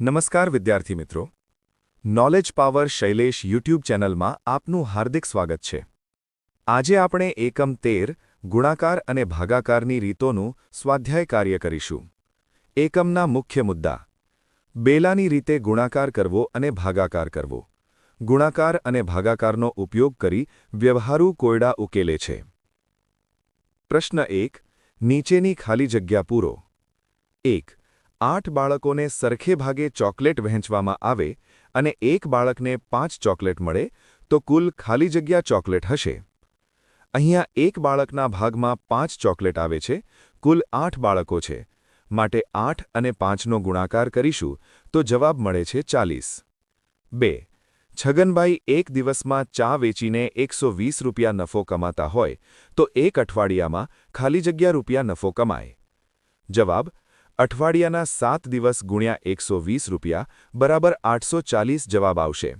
નમસ્કાર વિદ્યાર્થી મિત્રો. નોલેજ પાવર શૈલેષ યુટ્યુબ ચેનલમાં આપનું હાર્દિક સ્વાગત છે. આજે આપણે એકમ તેર, ગુણાકાર અને ભાગાકારની રીતોનું સ્વાધ્યાય કાર્ય કરીશું. એકમના મુખ્ય મુદ્દા. બેલાની રીતે ગુણાકાર કરવો અને ભાગાકાર કરવો. ગુણાકાર અને ભાગાકારનો ઉપયોગ કરી વ્યવહારુ કોયડા ઉકેલે છે. પ્રશ્ન એક, નીચેની ખાલી જગ્યા પૂરો. એક આઠ બાળકોને સરખે ભાગે ચોકલેટ વહેંચવામાં આવે અને એક બાળકને પાંચ ચોકલેટ મળે, તો કુલ ખાલી જગ્યા ચોકલેટ હશે. અહીંયા એક બાળકના ભાગમાં પાંચ ચોકલેટ આવે છે, કુલ આઠ બાળકો છે. માટે આઠ અને પાંચનો ગુણાકાર કરીશું, તો જવાબ મળે છે ચાલીસ. બે. છગનભાઈ એક દિવસમાં ચા વેચીને એકસો વીસ રૂપિયા નફો કમાતા હોય, તો એક અઠવાડિયામાં ખાલી જગ્યા રૂપિયા નફો કમાય. જવાબ અઠવાડિયાના સાત દિવસ ગુણ્યા એકસો વીસ રૂપિયા, બરાબર આઠસો ચાલીસ જવાબ આવશે.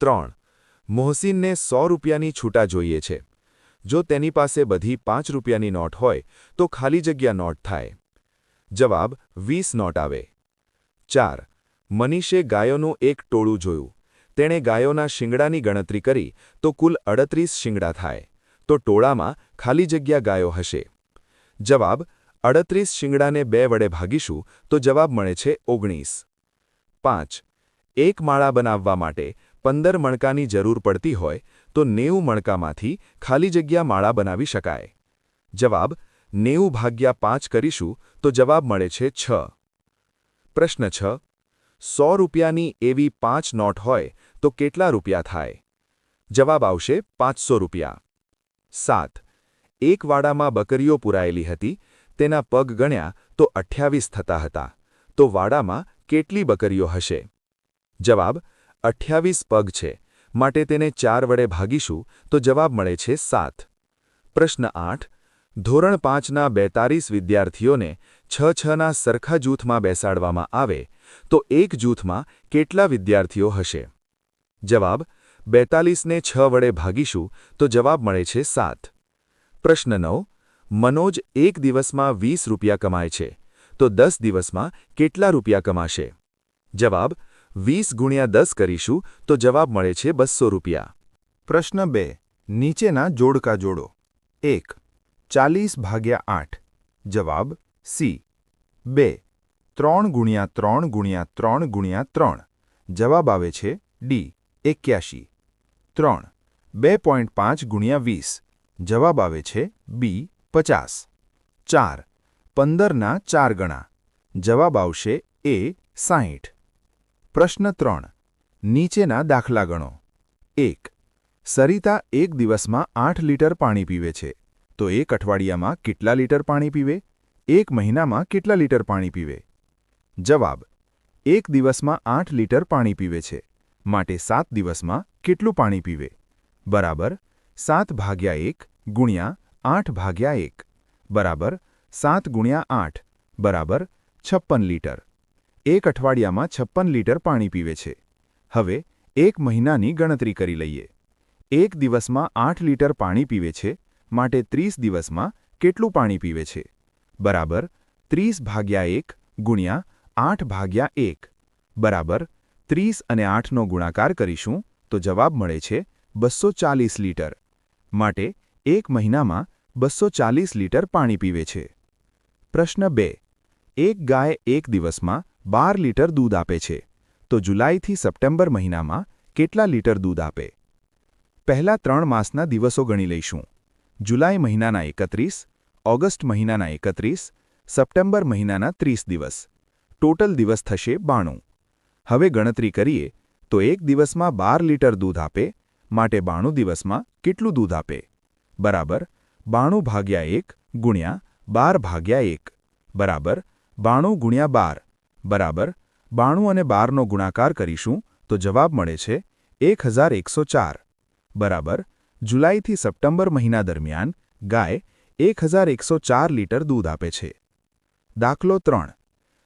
ત્રણ. મોહસિનને સો રૂપિયાની છૂટા જોઈએ છે. જો તેની પાસે બધી પાંચ રૂપિયાની નોટ હોય, તો ખાલી જગ્યા નોટ થાય. જવાબ, વીસ નોટ આવે. ચાર. મનીષે ગાયોનું એક ટોળું જોયું. તેણે ગાયોના શિંગડાની ગણતરી કરી, તો કુલ અડત્રીસ શિંગડા થાય. તો ટોળામાં ખાલી જગ્યા ગાયો હશે. જવાબ અડત્રીસ શિંગડાને બે વડે ભાગીશું, તો જવાબ મળે છે ઓગણીસ. પાંચ. એક માળા બનાવવા માટે પંદર મણકાની જરૂર પડતી હોય, તો નેવું મણકામાંથી ખાલી જગ્યા માળા બનાવી શકાય. જવાબ, નેવું ભાગ્યા પાંચ કરીશું, તો જવાબ મળે છે છ. પ્રશ્ન છ. સો રૂપિયાની એવી પાંચ નોટ હોય, તો કેટલા રૂપિયા થાય? જવાબ આવશે પાંચસો રૂપિયા. સાત. એક વાડામાં બકરીઓ પુરાયેલી હતી તેના પગ ગણ્યા તો અઠ્યાવીસ થતા હતા. તો વાડામાં કેટલી બકરીઓ હશે? જવાબ, અઠ્યાવીસ પગ છે. માટે તેને ચાર વડે ભાગીશું તો જવાબ મળે છે સાત. પ્રશ્ન આઠ, ધોરણ પાંચના બેતાલીસ વિદ્યાર્થીઓને છ છના સરખા જૂથમાં બેસાડવામાં આવે તો એક જૂથમાં કેટલા વિદ્યાર્થીઓ હશે? જવાબ બેતાલીસને છ વડે ભાગીશું તો જવાબ મળે છે સાત. પ્રશ્ન નવ મનોજ એક દિવસમાં વીસ રૂપિયા કમાય છે, તો દસ દિવસમાં કેટલા રૂપિયા કમાશે? જવાબ, વીસ ગુણ્યા દસ કરીશું, તો જવાબ મળે છે બસો રૂપિયા. પ્રશ્ન બે, નીચેના જોડકા જોડો. એક, ચાલીસ ભાગ્યા આઠ. જવાબ, સી. બે, ત્રણ ગુણ્યા ત્રણ ગુણ્યા ત્રણ ગુણ્યા ત્રણ. જવાબ આવે છે ડી, એક્યાશી. ત્રણ, બે પોઈન્ટ પાંચ ગુણ્યા વીસ. જવાબ આવે છે બી પચાસ. ચાર. પંદરના ચાર ગણા. જવાબ આવશે એ સાહીઠ પ્રશ્ન ત્રણ. નીચેના દાખલા ગણો એક. સરિતા એક દિવસમાં આઠ લીટર પાણી પીવે છે. તો એક અઠવાડિયામાં કેટલા લીટર પાણી પીવે? એક મહિનામાં કેટલા લીટર પાણી પીવે? જવાબ. એક દિવસમાં આઠ લીટર પાણી પીવે છે. માટે સાત દિવસમાં કેટલું પાણી પીવે? બરાબર. સાત ભાગ્યા એક ગુણ્યા આઠ ભાગ્યા એક, બરાબર સાત ગુણ્યા આઠ, બરાબર છપ્પન લીટર. એક અઠવાડિયામાં છપ્પન લીટર પાણી પીવે છે. હવે એક મહિનાની ગણતરી કરી લઈએ. એક દિવસમાં આઠ લીટર પાણી પીવે છે, માટે ત્રીસ દિવસમાં કેટલું પાણી પીવે છે? બરાબર ત્રીસ ભાગ્યા એક ગુણ્યા આઠ ભાગ્યા એક, બરાબર ત્રીસ અને આઠનો ગુણાકાર કરીશું તો જવાબ મળે છે બસો ચાલીસ લીટર. માટે એક મહિનામાં બસો ચાલીસ લીટર પાણી પીવે છે. પ્રશ્ન બે. એક ગાય એક દિવસમાં બાર લીટર દૂધ આપે છે. તો જુલાઈથી સપ્ટેમ્બર મહિનામાં કેટલા લીટર દૂધ આપે? પહેલા ત્રણ માસના દિવસો ગણી લઈશું. જુલાઈ મહિનાના એકત્રીસ, ઓગસ્ટ મહિનાના એકત્રીસ, સપ્ટેમ્બર મહિનાના ત્રીસ દિવસ. ટોટલ દિવસ થશે બાણું. હવે ગણતરી કરીએ, તો એક દિવસમાં બાર લીટર દૂધ આપે, માટે બાણું દિવસમાં કેટલું દૂધ આપે? બરાબર? બાણું ભાગ્યા એક ગુણ્યા બાર ભાગ્યા એક. બરાબર? બાણું ગુણ્યા બાર. બરાબર? બાણું અને બારનો ગુણાકાર કરીશું તો જવાબ મળે છે એક હજાર એકસો ચાર બરાબર? જુલાઈથી સપ્ટેમ્બર મહિના દરમિયાન ગાય એક હજાર એકસો ચાર લીટર દૂધ આપે છે. દાખલો ત્રણ.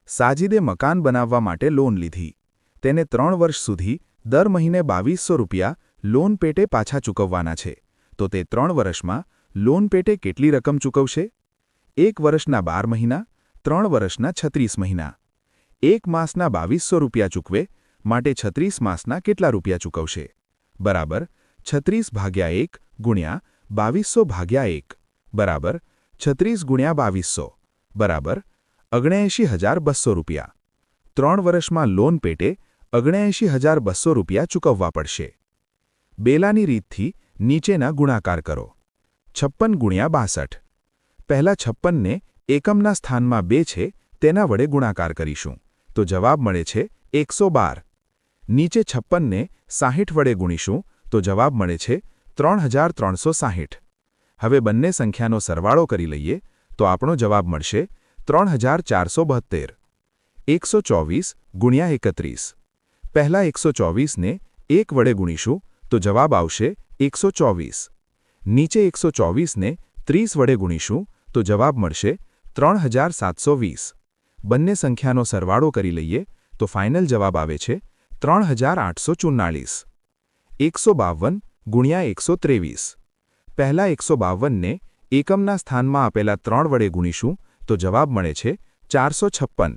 સાજીદે મકાન બનાવવા માટે લોન લીધી. તેને ત્રણ વર્ષ સુધી દર મહિને બાવીસો રૂપિયા લોન પેટે પાછા ચૂકવવાના છે. તો તે ત્રણ વર્ષમાં લોન પેટે કેટલી રકમ ચૂકવશે? એક વર્ષના બાર મહિના, ત્રણ વર્ષના છત્રીસ મહિના. એક માસના બાવીસો રૂપિયા ચૂકવે, માટે છત્રીસ માસના કેટલા રૂપિયા ચૂકવશે? બરાબર, છત્રીસ ભાગ્યા એક ગુણ્યા બાવીસો ભાગ્યા એક. બરાબર, છત્રીસ ગુણ્યા બાવીસો બરાબર અગણ્યાએંશી હજાર બસો રૂપિયા. ત્રણ વર્ષમાં લોન પેટે અગણ્યાએંશી હજાર બસો રૂપિયા ચૂકવવા પડશે. બેલાની રીતથી નીચેના ગુણાકાર કરો. છપ્પન ગુણ્યા બાસઠ. પહેલા છપ્પનને એકમના સ્થાનમાં બે છે, તેના વડે ગુણાકાર કરીશું. તો જવાબ મળે છે એકસો બાર. નીચે છપ્પનને સાહીઠ વડે ગુણીશું, તો જવાબ મળે છે ત્રણ હજાર ત્રણસો સાહીઠ. હવે બંને સંખ્યાનો સરવાળો કરી લઈએ, તો આપણો જવાબ મળશે ત્રણ હજાર ચારસો બહત્તેર. એકસો ચોવીસ ગુણ્યા એકત્રીસ. પહેલા એકસો ચોવીસને એક વડે ગુણીશું, તો જવાબ આવશે એકસો ચોવીસ. નીચે એકસો ચોવીસને ત્રીસ વડે ગુણીશું, તો જવાબ મળશે ત્રણ હજાર સાતસો વીસ. બંને સંખ્યાનો સરવાળો કરી લઈએ, તો ફાઇનલ જવાબ આવે છે ત્રણ હજાર આઠસો ચુમ્માળીસ એકસો બાવન ગુણ્યા એકસો ત્રેવીસ. પહેલા એકસો બાવનને એકમના સ્થાનમાં આપેલા ત્રણ વડે ગુણીશું, તો જવાબ મળે છે ચારસો છપ્પન.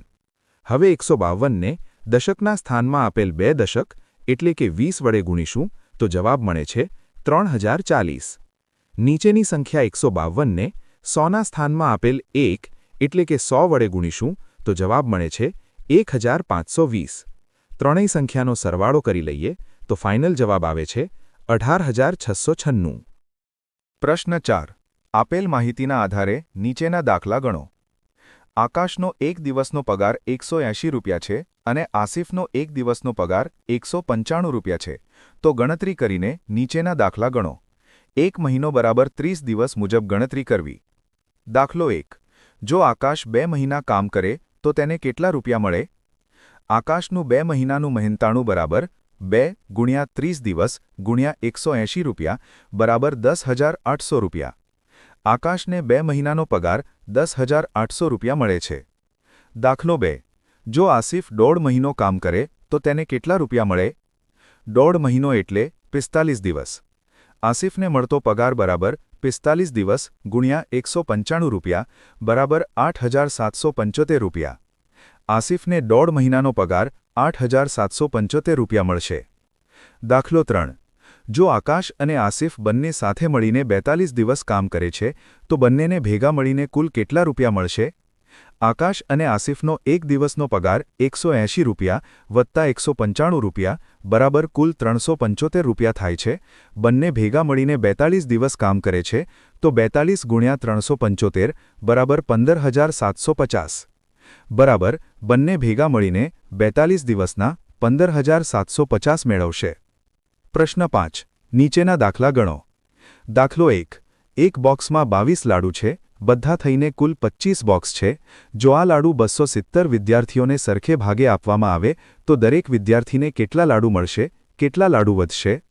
હવે એકસો બાવનને દશકના સ્થાનમાં આપેલ બે દશક, એટલે કે વીસ વડે ગુણીશું, તો જવાબ મળે છે ત્રણ હજાર ચાલીસ. નીચેની સંખ્યા એકસો બાવનને સોના સ્થાનમાં આપેલ એક એટલે કે સો વડે ગુણીશું તો જવાબ મળે છે એક હજાર પાંચસો વીસ. ત્રણેય સંખ્યાનો સરવાળો કરી લઈએ તો ફાઇનલ જવાબ આવે છે અઢાર હજાર છસો છન્નું. પ્રશ્ન ચાર. આપેલ માહિતીના આધારે નીચેના દાખલા ગણો. આકાશનો એક દિવસનો પગાર એકસો એંશી રૂપિયા છે અને આસિફનો એક દિવસનો પગાર એકસો રૂપિયા છે. તો ગણતરી કરીને નીચેના દાખલા ગણો. એક મહિનો બરાબર ત્રીસ દિવસ મુજબ ગણતરી કરવી. દાખલો એક. જો આકાશ બે મહિના કામ કરે, તો તેને કેટલા રૂપિયા મળે? આકાશનું બે મહિનાનું મહેનતાણું બરાબર બે ગુણ્યા ત્રીસ દિવસ ગુણ્યા એકસો એંશી રૂપિયા બરાબર દસ હજાર આઠસો રૂપિયા. આકાશને બે મહિનાનો પગાર દસ હજાર આઠસો રૂપિયા મળે છે. દાખલો બે. જો આસિફ દોઢ મહિનો કામ કરે, તો તેને કેટલા રૂપિયા મળે? દોઢ મહિનો એટલે પિસ્તાલીસ દિવસ. આસિફને મળતો પગાર બરાબર પિસ્તાલીસ દિવસ ગુણ્યા એકસો પંચાણું રૂપિયા બરાબર આઠ હજાર સાતસો પંચોતેર રૂપિયા. આસિફને દોઢ મહિનાનો પગાર આઠ હજાર સાતસો પંચોતેર રૂપિયા મળશે. દાખલો ત્રણ. જો આકાશ અને આસિફ બંને સાથે મળીને બેતાલીસ દિવસ કામ કરે છે, તો બંનેને ભેગા મળીને કુલ કેટલા રૂપિયા મળશે? આકાશ અને આસિફનો એક દિવસનો પગાર એકસો એંશી રૂપિયા વત્તા એકસો પંચાણું રૂપિયા, બરાબર કુલ ત્રણસો પંચોતેર રૂપિયા થાય છે. બંને ભેગા મળીને બેતાલીસ દિવસ કામ કરે છે, તો બેતાલીસ ગુણ્યા ત્રણસો પંચોતેર, બરાબર પંદર હજાર સાતસો પચાસ. બરાબર, બંને ભેગા મળીને બેતાલીસ દિવસના પંદર હજાર સાતસો પચાસ મેળવશે. પ્રશ્ન પાંચ. નીચેના દાખલા ગણો. દાખલો એક. એક બોક્સમાં બાવીસ લાડુ છે, બધા થઈને કુલ પચ્ચીસ બોક્સ છે. જો આ લાડુ બસો સિત્તેર વિદ્યાર્થીઓને સરખે ભાગે આપવામાં આવે, તો દરેક વિદ્યાર્થીને કેટલા લાડુ મળશે, કેટલા લાડુ વધશે?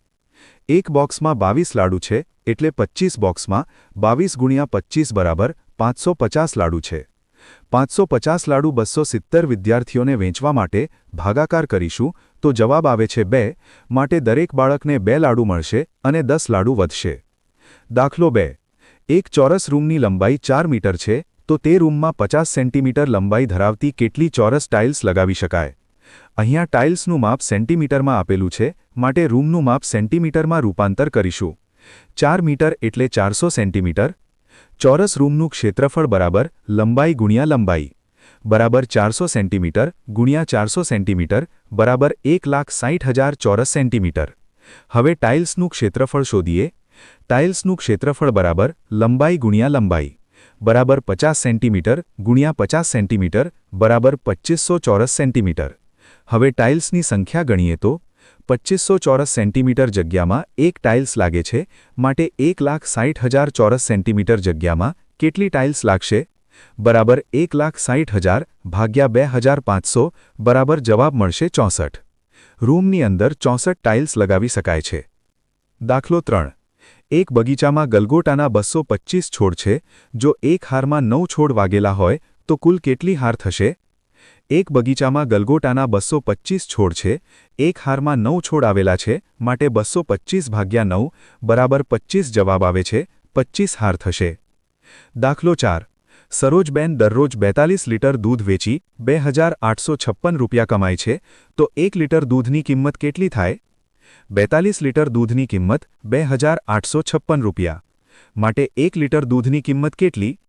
એક બોક્સમાં બાવીસ લાડુ છે, એટલે પચ્ચીસ બોક્સમાં બાવીસ ગુણ્યા પચ્ચીસ બરાબર પાંચસો પચાસ લાડુ છે. પાંચસો પચાસ લાડુ બસો સિત્તેર વિદ્યાર્થીઓને વેચવા માટે ભાગાકાર કરીશું, તો જવાબ આવે છે બે, માટે દરેક બાળકને બે લાડુ મળશે અને દસ લાડુ વધશે. દાખલો બે, એક ચોરસ રૂમની લંબાઈ ચાર મીટર છે, તો તે રૂમમાં પચાસ સેન્ટીમીટર લંબાઈ ધરાવતી કેટલી ચોરસ ટાઇલ્સ લગાવી શકાય? અહીંયા ટાઇલ્સનું માપ સેન્ટીમીટરમાં આપેલું છે, માટે રૂમનું માપ સેન્ટીમીટરમાં રૂપાંતર કરીશું. ચાર મીટર એટલે ચારસો સેન્ટીમીટર ચોરસ રૂમનું ક્ષેત્રફળ બરાબર લંબાઈ ગુણ્યા લંબાઈ. બરાબર ચારસો સેન્ટીમીટર ગુણ્યા ચારસો સેન્ટીમીટર બરાબર એક લાખ સાઠ હજાર ચોરસ સેન્ટીમીટર. હવે ટાઇલ્સનું ક્ષેત્રફળ શોધીએ. ટાઇલ્સનું ક્ષેત્રફળ બરાબર લંબાઈ ગુણ્યા લંબાઈ. બરાબર પચાસ સેન્ટીમીટર ગુણ્યા પચાસ સેન્ટીમીટર બરાબર પચ્ચીસો ચોરસ સેન્ટીમીટર. હવે ટાઇલ્સની સંખ્યા ગણીએ તો પચ્ચીસો ચોરસ સેન્ટીમીટર જગ્યામાં એક ટાઇલ્સ લાગે છે, માટે એક લાખ સાઠ હજાર ચોરસ સેન્ટીમીટર જગ્યામાં કેટલી ટાઇલ્સ લાગશે? બરાબર એક લાખ સાઠ હજાર ભાગ્યા બે હજાર પાંચસો, બરાબર જવાબ મળશે ચોસઠ. રૂમની અંદર ચોસઠ ટાઇલ્સ લગાવી શકાય છે. દાખલો ત્રણ. એક બગીચામાં ગલગોટાના બસો છોડ છે, જો એક હારમાં નવ છોડ વાગેલા હોય, તો કુલ કેટલી હાર થશે? એક બગીચામાં ગલગોટાના બસો પચ્ચીસ છોડ છે, એક હારમાં નવ છોડ આવેલા છે, માટે બસો પચ્ચીસ ભાગ્યા નવ બરાબર પચ્ચીસ જવાબ આવે છે, પચ્ચીસ હાર થશે. દાખલો ચાર. સરોજબેન દરરોજ બેતાલીસ લીટર દૂધ વેચી, બે રૂપિયા કમાય છે, તો એક લીટર દૂધની કિંમત કેટલી થાય? બેતાલીસ લીટર દૂધની કિંમત બે રૂપિયા. માટે એક લીટર દૂધની કિંમત કેટલી?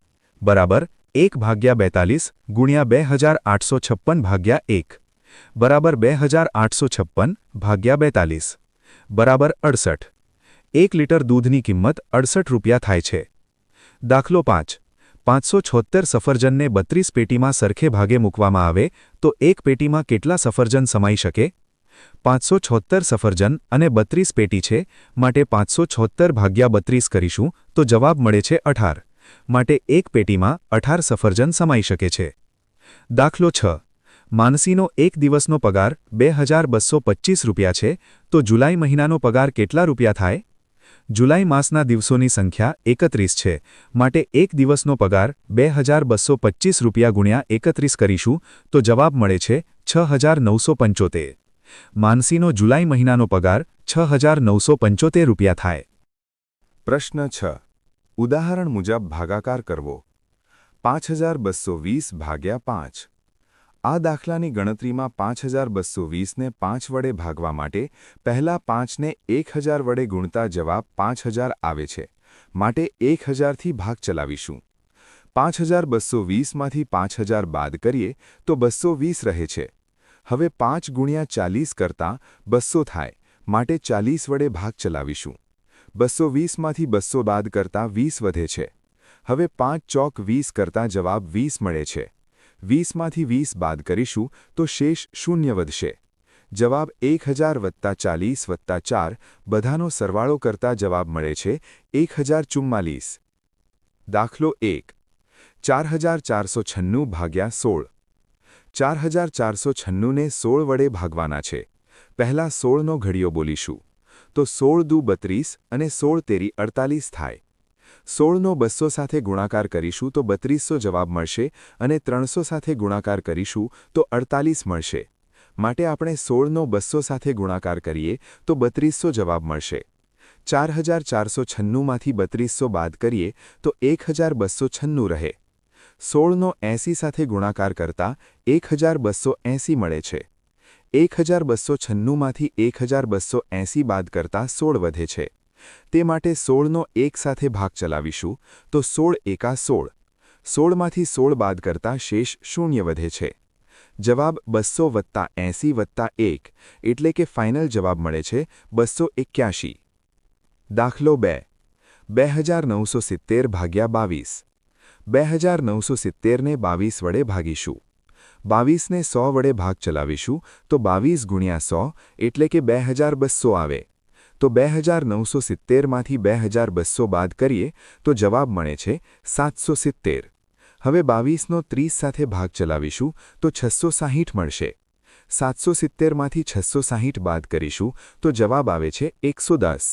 બરાબર એક ભાગ્યા બેતાલીસ ગુણ્યા બે હજાર આઠસો છપ્પન ભાગ્યા એક. બરાબર બે હજાર આઠસો છપ્પન ભાગ્યા બેતાલીસ. બરાબર અડસઠ. એક લીટર દૂધની કિંમત અડસઠ રૂપિયા થાય છે. દાખલો પાંચ. પાંચસો છોત્તેર સફરજનને બત્રીસ પેટીમાં સરખે ભાગે મૂકવામાં આવે તો એક પેટીમાં કેટલા સફરજન સમાઈ શકે? પાંચસો છોત્તેર સફરજન અને બત્રીસ પેટી છે, માટે પાંચસો છોત્તર ભાગ્યા બત્રીસ કરીશું તો જવાબ મળે છે અઢાર. માટે એક પેટીમાં અઢાર સફરજન સમાઈ શકે છે. દાખલો છ. માનસીનો એક દિવસનો પગાર બે હજાર બસો પચ્ચીસ રૂપિયા છે, તો જુલાઈ મહિનાનો પગાર કેટલા રૂપિયા થાય? જુલાઈ માસના દિવસોની સંખ્યા એકત્રીસ છે, માટે એક દિવસનો પગાર બે હજાર બસો પચ્ચીસ રૂપિયા ગુણ્યા એકત્રીસ કરીશું, તો જવાબ મળે છે છ હજાર નવસો પંચોતેર. માનસીનો જુલાઈ મહિનાનો પગાર છ હજાર નવસો પંચોતેર રૂપિયા થાય. પ્રશ્ન છ. ઉદાહરણ મુજબ ભાગાકાર કરવો. પાંચ હજાર બસો વીસ ભાગ્યા પાંચ. આ દાખલાની ગણતરીમાં પાંચ હજાર બસો વીસને પાંચ વડે ભાગવા માટે પહેલા પાંચને એક હજાર વડે ગુણતા જવાબ પાંચ હજાર આવે છે. માટે એક હજારથી ભાગ ચલાવીશું. પાંચ હજાર બસો વીસમાંથી પાંચ હજાર બાદ કરીએ તો બસો વીસ રહે છે. હવે પાંચ ગુણ્યા ચાલીસ કરતાં બસો થાય. માટે ચાલીસ વડે ભાગ ચલાવીશું. બસો વીસમાંથી બસો બાદ કરતાં વીસ વધે છે. હવે પાંચ ચોક વીસ કરતાં જવાબ વીસ મળે છે. વીસમાંથી વીસ બાદ કરીશું તો શેષ શૂન્ય વધશે. જવાબ એક હજાર વત્તા ચાલીસ વત્તા ચાર, બધાનો સરવાળો કરતા જવાબ મળે છે એક હજાર ચુમ્માલીસ. દાખલો એક. ચાર હજાર ચારસો છન્નું ભાગ્યા સોળ. ચાર હજાર ચારસો છન્નુંને સોળ વડે ભાગવાના છે. પહેલાં સોળનો ઘડિયો બોલીશું. તો સોળ દુ બત્રીસ અને સોળ તેરી અડતાલીસ થાય. સોળનો બસો સાથે ગુણાકાર કરીશું તો બત્રીસો જવાબ મળશે અને ત્રણસો સાથે ગુણાકાર કરીશું તો અડતાલીસ મળશે. માટે આપણે સોળનો બસો સાથે ગુણાકાર કરીએ તો બત્રીસો જવાબ મળશે. ચાર હજાર ચારસો છન્નુંમાંથી બત્રીસો બાદ કરીએ તો એક હજાર બસો છન્નું રહે. સોળનો એંસી સાથે ગુણાકાર કરતા એક હજાર બસો એંસી મળે છે. એક હજાર બસો છન્નુંમાંથી એક હજાર બસો એંસી બાદ કરતા સોળ વધે છે. તે માટે સોળનો એક સાથે ભાગ ચલાવીશું, તો સોળ એકા સોળ. સોળમાંથી સોળ બાદ કરતાં શેષ શૂન્ય વધે છે. જવાબ બસો વત્તા એંસી વત્તા એક, એટલે કે ફાઇનલ જવાબ મળે છે બસો એક્યાશી. દાખલો બે. બે હજાર નવસો સિત્તેર ભાગ્યા બાવીસ. બે હજાર નવસો સિત્તેરને બાવીસ વડે ભાગીશું. બાવીસને સો વડે ભાગ ચલાવીશું, તો બાવીસ ગુણ્યા સો એટલે કે બે હજાર બસો આવે. તો બે હજાર નવસો સિત્તેરમાંથી બે હજાર બસો બાદ કરીએ, તો જવાબ મળે છે સાતસો સિત્તેર હવે બાવીસનો ત્રીસ સાથે ભાગ ચલાવીશું, તો છસો સાહીઠ મળશે. સાતસો સિત્તેરમાંથી છસો સાહીઠ બાદ કરીશું, તો જવાબ આવે છે એકસો દસ.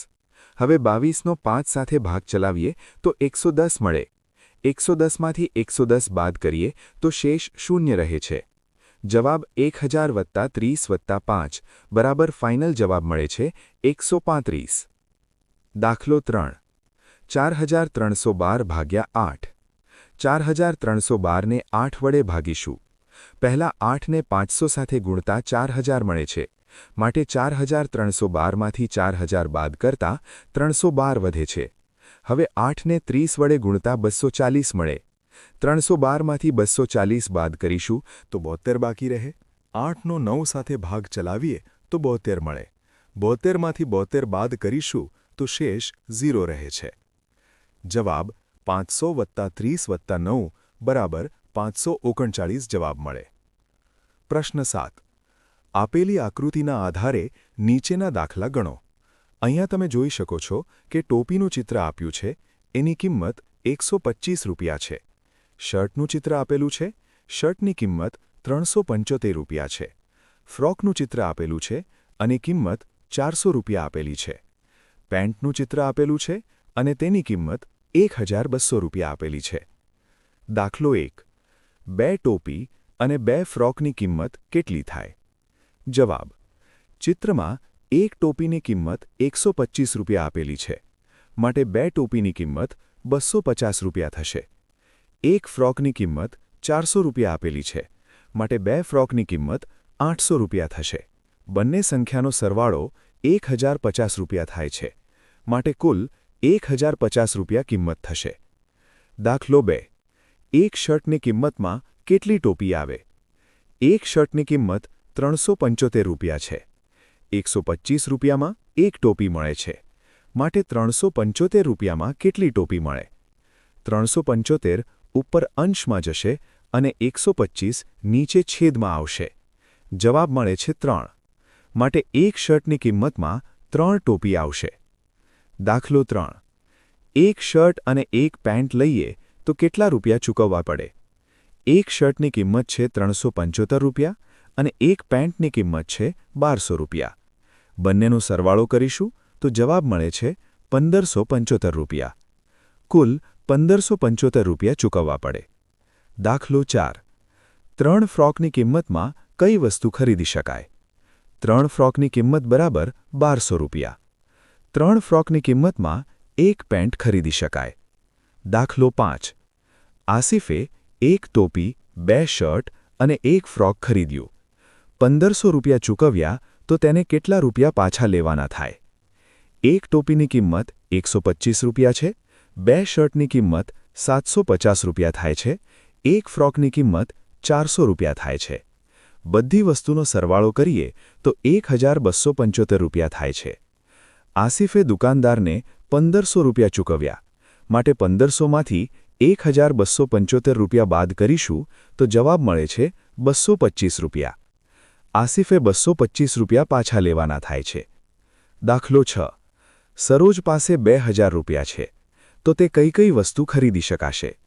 હવે બાવીસનો પાંચ સાથે ભાગ ચલાવીએ, તો એકસો દસ મળે. એકસો દસમાંથી એકસો દસ બાદ કરીએ તો શેષ શૂન્ય રહે છે. જવાબ એક હજાર વત્તા ત્રીસ વત્તા પાંચ. બરાબર ફાઇનલ જવાબ મળે છે એકસો પાંત્રીસ. દાખલો ત્રણ. ચાર હજાર ત્રણસો બાર ભાગ્યા આઠ. ચાર હજાર ત્રણસો બારને આઠ વડે ભાગીશું. પહેલાં આઠને પાંચસો સાથે ગુણતા ચાર હજાર મળે છે. માટે ચાર હજાર ત્રણસો બારમાંથી ચાર હજાર બાદ કરતાં ત્રણસો બાર વધે છે. હવે આઠને ત્રીસ વડે ગુણતા બસો ચાલીસ મળે. ત્રણસો બારમાંથી બસો ચાલીસ બાદ કરીશું, તો બોતેર બાકી રહે. આઠનો નવ સાથે ભાગ ચલાવીએ, તો બોતેર મળે. બોતેરમાંથી બોતેર બાદ કરીશું, તો શેષ ઝીરો રહે છે. જવાબ પાંચસો વત્તા ત્રીસ વત્તા નવ બરાબર પાંચસો ઓગણચાળીસ જવાબ મળે. પ્રશ્ન સાત. આપેલી આકૃતિના આધારે નીચેના દાખલા ગણો. અહીંયા તમે જોઈ શકો છો કે ટોપીનું ચિત્ર આપ્યું છે, એની કિંમત એકસો રૂપિયા છે. શર્ટનું ચિત્ર આપેલું છે, શર્ટની કિંમત ત્રણસો રૂપિયા છે. ફ્રોકનું ચિત્ર આપેલું છે, અને કિંમત ચારસો રૂપિયા આપેલી છે. પેન્ટનું ચિત્ર આપેલું છે, અને તેની કિંમત એક રૂપિયા આપેલી છે. દાખલો એક. બે ટોપી અને બે ફ્રોકની કિંમત કેટલી થાય? જવાબ. ચિત્રમાં એક ટોપીની કિંમત એકસો રૂપિયા આપેલી છે. માટે બે ટોપીની કિંમત બસો રૂપિયા થશે. એક ફ્રોકની કિંમત ચારસો રૂપિયા આપેલી છે. માટે બે ફ્રોકની કિંમત આઠસો રૂપિયા થશે. બંને સંખ્યાનો સરવાળો એક રૂપિયા થાય છે. માટે કુલ એક રૂપિયા કિંમત થશે. દાખલો બે. એક શર્ટની કિંમતમાં કેટલી ટોપી આવે? એક શર્ટની કિંમત ત્રણસો રૂપિયા છે. એકસો રૂપિયામાં એક ટોપી મળે છે. માટે ત્રણસો પંચોતેર રૂપિયામાં કેટલી ટોપી મળે? ત્રણસો પંચોતેર ઉપર અંશમાં જશે અને એકસો નીચે છેદમાં આવશે. જવાબ મળે છે ત્રણ. માટે એક શર્ટની કિંમતમાં ત્રણ ટોપી આવશે. દાખલો ત્રણ. એક શર્ટ અને એક પેન્ટ લઈએ તો કેટલા રૂપિયા ચૂકવવા પડે? એક શર્ટની કિંમત છે ત્રણસો રૂપિયા અને એક પેન્ટની કિંમત છે બારસો રૂપિયા. બંનેનો સરવાળો કરીશું તો જવાબ મળે છે પંદરસો પંચોતેર રૂપિયા. કુલ પંદરસો પંચોતેર રૂપિયા ચૂકવવા પડે. દાખલો ચાર. ત્રણ ફ્રોકની કિંમતમાં કઈ વસ્તુ ખરીદી શકાય? ત્રણ ફ્રોકની કિંમત બરાબર બારસો રૂપિયા. ત્રણ ફ્રોકની કિંમતમાં એક પેન્ટ ખરીદી શકાય. દાખલો પાંચ. આસિફે એક ટોપી, બે શર્ટ અને એક ફ્રોક ખરીદ્યું. પંદરસો રૂપિયા ચૂકવ્યા તો તેને કેટલા રૂપિયા પાછા લેવાના થાય? એક ટોપીની કિંમત એકસો રૂપિયા છે, બે શર્ટની કિંમત સાતસો રૂપિયા થાય છે, એક ફ્રોકની કિંમત ચારસો રૂપિયા થાય છે. બધી વસ્તુનો સરવાળો કરીએ તો એક રૂપિયા થાય છે. આસિફે દુકાનદારને પંદરસો રૂપિયા ચૂકવ્યા. માટે પંદરસોમાંથી એક રૂપિયા બાદ કરીશું તો જવાબ મળે છે બસો રૂપિયા. આસિફે બસો પચ્ચીસ રૂપિયા પાછા લેવાના થાય છે. દાખલો છ. સરોજ પાસે બે હજાર રૂપિયા છે. તો તે કઈ કઈ વસ્તુ ખરીદી શકાશે?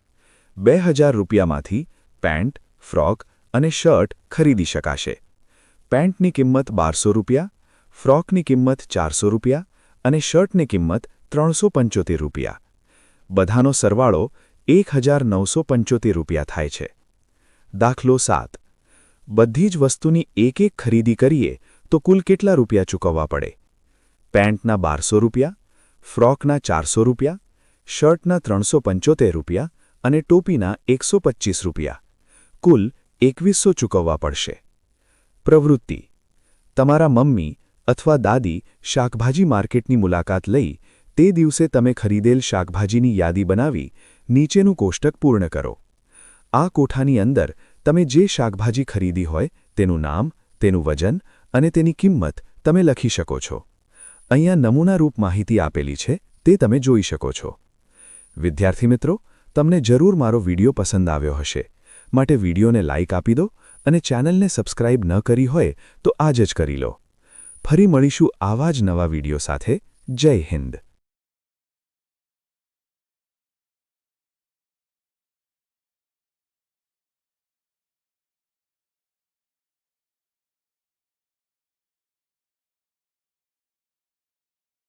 બે હજાર રૂપિયામાંથી પેન્ટ, ફ્રોક અને શર્ટ ખરીદી શકાશે. પેન્ટની કિંમત બારસો રૂપિયા, ફ્રોકની કિંમત ચારસો રૂપિયા અને શર્ટની કિંમત ત્રણસો પંચોતેર રૂપિયા. બધાનો સરવાળો એક હજાર નવસો પંચોતેર રૂપિયા થાય છે. દાખલો સાત. બધી જ વસ્તુની એક એક ખરીદી કરીએ તો કુલ કેટલા રૂપિયા ચૂકવવા પડે? પેન્ટના બારસો રૂપિયા, ફ્રોકના ચારસો રૂપિયા, શર્ટના ત્રણસો પંચોતેર રૂપિયા અને ટોપીના એકસો પચ્ચીસ રૂપિયા. કુલ એકવીસો ચૂકવવા પડશે. પ્રવૃત્તિ. તમારા મમ્મી અથવા દાદી શાકભાજી માર્કેટની મુલાકાત લઈ તે દિવસે તમે ખરીદેલ શાકભાજીની યાદી બનાવી નીચેનું કોષ્ટક પૂર્ણ કરો. આ કોઠાની અંદર તમે જે શાકભાજી ખરીદી હોય, તેનું નામ, તેનું વજન અને તેની કિંમત તમે લખી શકો છો. અહીંયા નમૂનારૂપ માહિતી આપેલી છે, તે તમે જોઈ શકો છો. વિદ્યાર્થી મિત્રો, તમને જરૂર મારો વીડિયો પસંદ આવ્યો હશે. માટે વિડીયોને લાઇક આપી દો અને ચેનલને સબસ્ક્રાઇબ ન કરી હોય, તો આજ જ કરી લો. ફરી મળીશું આવા જ નવા વીડિયો સાથે. જય હિન્દ.